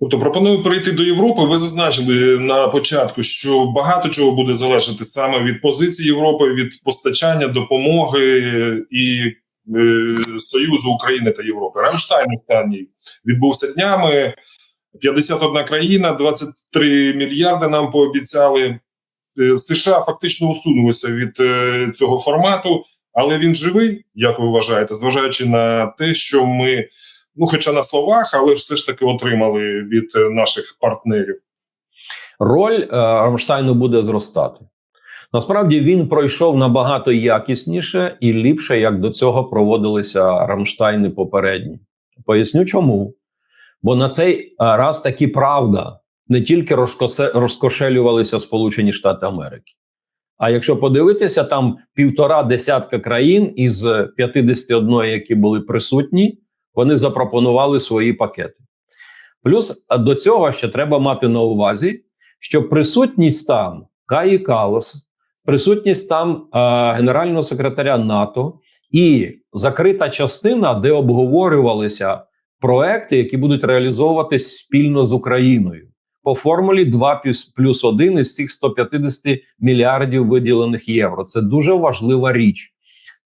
Тобто пропоную перейти до Європи. Ви зазначили на початку, що багато чого буде залежати саме від позиції Європи, від постачання допомоги і е, Союзу України та Європи. Рамштайн останній відбувся днями. 51 країна, 23 мільярди нам пообіцяли. Е, США фактично устунулися від е, цього формату, але він живий, як ви вважаєте, зважаючи на те, що ми, ну, хоча на словах, але все ж таки отримали від е, наших партнерів. Роль е, Рамштайну буде зростати. Насправді він пройшов набагато якісніше і ліпше, як до цього проводилися Рамштайни попередні. Поясню чому. Бо на цей е, раз таки правда не тільки розкошелювалися Сполучені Штати Америки. А якщо подивитися, там півтора десятка країн із 51, які були присутні, вони запропонували свої пакети. Плюс до цього ще треба мати на увазі, що присутність там Каї Калас, присутність там а, генерального секретаря НАТО і закрита частина, де обговорювалися проекти, які будуть реалізовуватись спільно з Україною по формулі 2 плюс 1 із цих 150 мільярдів виділених євро. Це дуже важлива річ.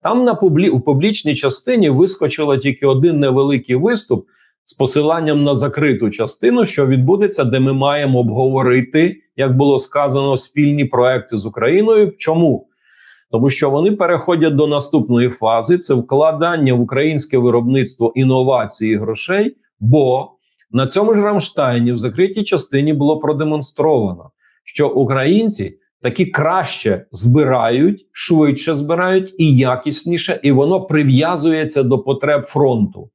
Там на публі... у публічній частині вискочило тільки один невеликий виступ з посиланням на закриту частину, що відбудеться, де ми маємо обговорити, як було сказано, спільні проекти з Україною. Чому? Тому що вони переходять до наступної фази: це вкладання в українське виробництво інновацій і грошей. Бо на цьому ж Рамштайні в закритій частині було продемонстровано, що українці такі краще збирають, швидше збирають і якісніше, і воно прив'язується до потреб фронту.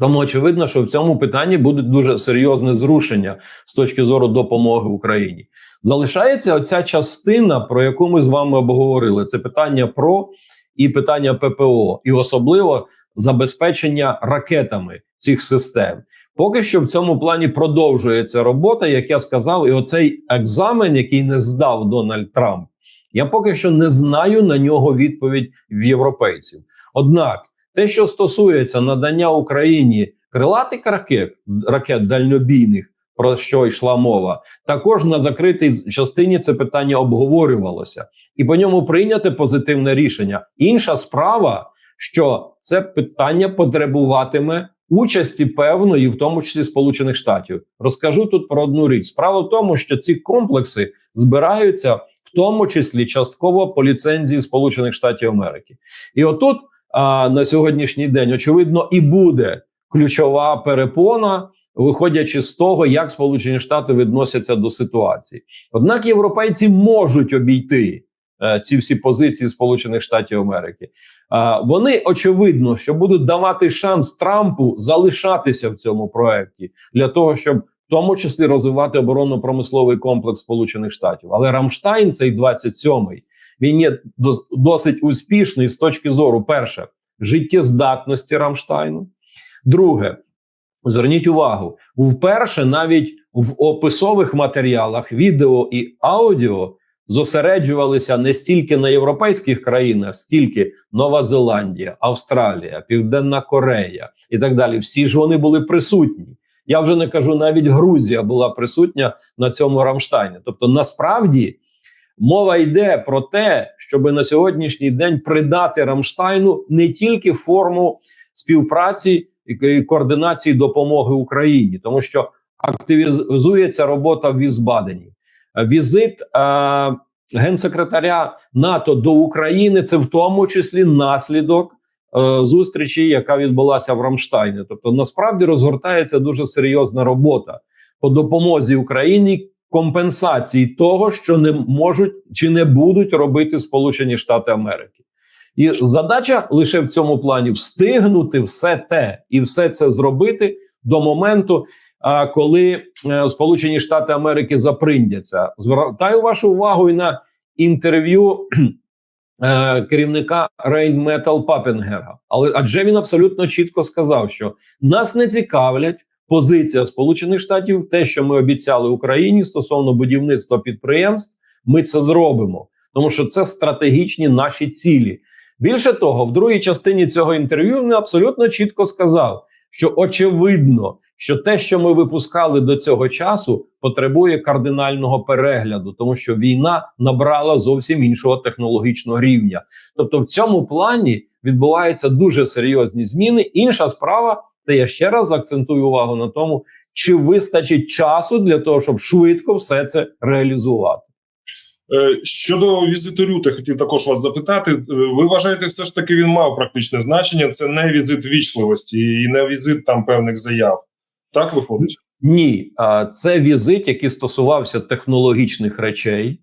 Тому очевидно, що в цьому питанні буде дуже серйозне зрушення з точки зору допомоги Україні. Залишається оця частина, про яку ми з вами обговорили: це питання ПРО і питання ППО, і особливо забезпечення ракетами цих систем. Поки що в цьому плані продовжується робота, як я сказав, і оцей екзамен, який не здав Дональд Трамп, я поки що не знаю на нього відповідь в європейців. Однак, те, що стосується надання Україні крилатих ракет, ракет дальнобійних, про що йшла мова, також на закритій частині це питання обговорювалося, і по ньому прийняте позитивне рішення. Інша справа, що це питання потребуватиме участі певної, в тому числі Сполучених Штатів. Розкажу тут про одну річ. Справа в тому, що ці комплекси збираються в тому числі частково по ліцензії Сполучених Штатів Америки, і отут а, на сьогоднішній день очевидно і буде ключова перепона. Виходячи з того, як Сполучені Штати відносяться до ситуації, однак європейці можуть обійти ці всі позиції Сполучених Штатів Америки. Е, вони очевидно, що будуть давати шанс Трампу залишатися в цьому проекті для того, щоб в тому числі розвивати оборонно-промисловий комплекс Сполучених Штатів. Але Рамштайн, цей 27-й, він є досить успішний з точки зору, перше, життєздатності Рамштайну. Друге, зверніть увагу, вперше навіть в описових матеріалах відео і аудіо зосереджувалися не стільки на європейських країнах, скільки Нова Зеландія, Австралія, Південна Корея і так далі. Всі ж вони були присутні. Я вже не кажу, навіть Грузія була присутня на цьому Рамштайні. Тобто, насправді мова йде про те, щоб на сьогоднішній день придати Рамштайну не тільки форму співпраці і координації допомоги Україні, тому що активізується робота в Візбадені. Візит е, генсекретаря НАТО до України це в тому числі наслідок е, зустрічі, яка відбулася в Рамштайні. Тобто, насправді розгортається дуже серйозна робота по допомозі Україні компенсації того, що не можуть чи не будуть робити Сполучені Штати Америки. І задача лише в цьому плані встигнути все те і все це зробити до моменту, коли е, Сполучені Штати Америки заприндяться. Звертаю вашу увагу і на інтерв'ю е, керівника Рейнметал Папенгера. Але адже він абсолютно чітко сказав, що нас не цікавлять позиція Сполучених Штатів, те, що ми обіцяли Україні стосовно будівництва підприємств, ми це зробимо, тому що це стратегічні наші цілі. Більше того, в другій частині цього інтерв'ю він абсолютно чітко сказав, що очевидно, що те, що ми випускали до цього часу, потребує кардинального перегляду, тому що війна набрала зовсім іншого технологічного рівня. Тобто, в цьому плані відбуваються дуже серйозні зміни. Інша справа, та я ще раз акцентую увагу на тому, чи вистачить часу для того, щоб швидко все це реалізувати. Е, Щодо візиту Рюте, хотів також вас запитати. Е, Ви вважаєте, все ж таки він мав практичне значення? Це не візит вічливості і не візит там певних заяв. Так виходить? Ні, це візит, який стосувався технологічних речей,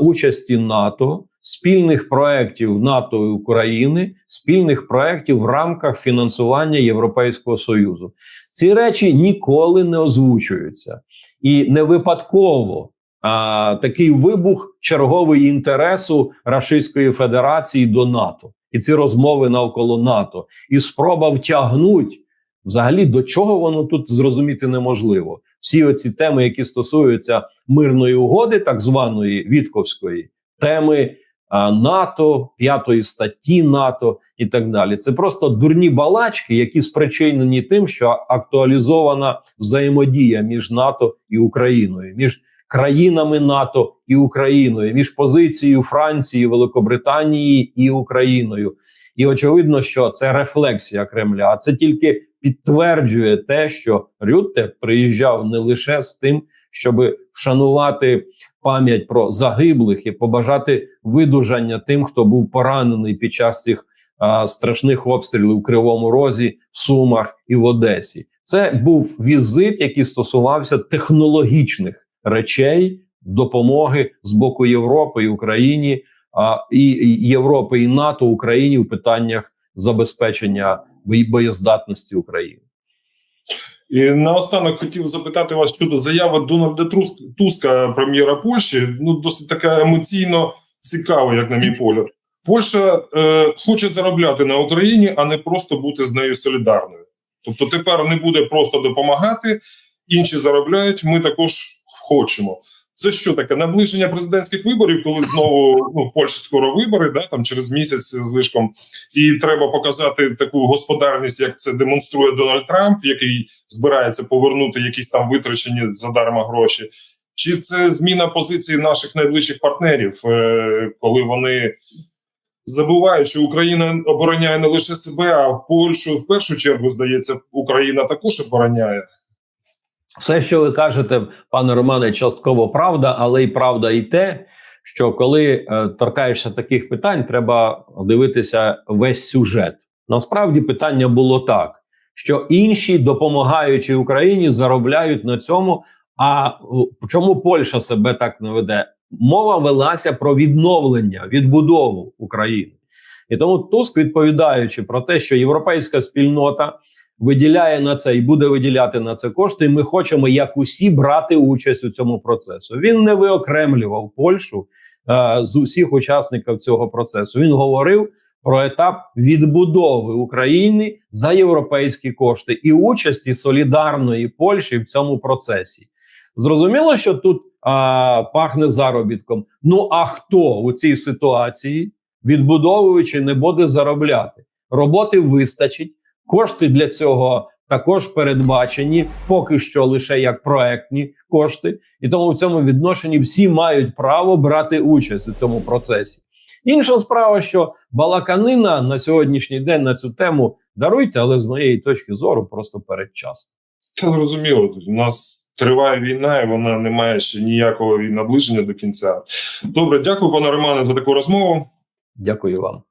участі НАТО, спільних проєктів НАТО і України, спільних проєктів в рамках фінансування Європейського Союзу. Ці речі ніколи не озвучуються. І не випадково а, такий вибух черговий інтересу Російської Федерації до НАТО. І ці розмови навколо НАТО, і спроба втягнуть Взагалі, до чого воно тут зрозуміти неможливо. Всі оці теми, які стосуються мирної угоди, так званої Вітковської, теми а, НАТО, п'ятої статті НАТО і так далі. Це просто дурні балачки, які спричинені тим, що актуалізована взаємодія між НАТО і Україною, між країнами НАТО і Україною, між позицією Франції, Великобританії і Україною. І очевидно, що це рефлексія Кремля, а це тільки підтверджує те, що Рютте приїжджав не лише з тим, щоб вшанувати пам'ять про загиблих і побажати видужання тим, хто був поранений під час цих а, страшних обстрілів у Кривому Розі, Сумах і в Одесі. Це був візит, який стосувався технологічних речей допомоги з боку Європи і Україні, а і Європи і НАТО Україні в питаннях забезпечення боєздатності України. І наостанок хотів запитати вас щодо заяви Дональда Туска, прем'єра Польщі. Ну досить така емоційно цікава, як на мій погляд. Польща е, хоче заробляти на Україні, а не просто бути з нею солідарною. Тобто тепер не буде просто допомагати, інші заробляють. Ми також хочемо. Це що таке наближення президентських виборів, коли знову ну в Польщі скоро вибори, да там через місяць з лишком, і треба показати таку господарність, як це демонструє Дональд Трамп, який збирається повернути якісь там витрачені задарма гроші. Чи це зміна позиції наших найближчих партнерів, е, коли вони забувають, що Україна обороняє не лише себе, а в Польщу в першу чергу здається, Україна також обороняє. Все, що ви кажете, пане Романе, частково правда, але й правда і те, що коли е, торкаєшся таких питань, треба дивитися весь сюжет. Насправді питання було так, що інші, допомагаючи Україні, заробляють на цьому. А чому Польща себе так не веде? Мова велася про відновлення, відбудову України. І тому Туск, відповідаючи про те, що європейська спільнота виділяє на це і буде виділяти на це кошти. І ми хочемо, як усі, брати участь у цьому процесу. Він не виокремлював Польщу е, з усіх учасників цього процесу. Він говорив про етап відбудови України за європейські кошти і участі солідарної Польщі в цьому процесі. Зрозуміло, що тут а, пахне заробітком. Ну а хто у цій ситуації, відбудовуючи, не буде заробляти? Роботи вистачить. Кошти для цього також передбачені, поки що лише як проектні кошти, і тому в цьому відношенні всі мають право брати участь у цьому процесі. Інша справа, що балаканина на сьогоднішній день на цю тему даруйте, але з моєї точки зору просто передчасно. Це зрозуміло. У нас триває війна, і вона не має ще ніякого наближення до кінця. Добре, дякую, пане Романе, за таку розмову. Дякую вам.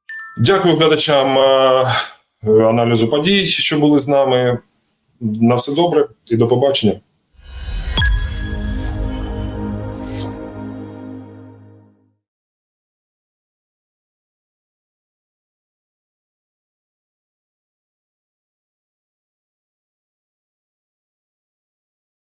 Дякую глядачам е, аналізу подій, що були з нами. На все добре і до побачення.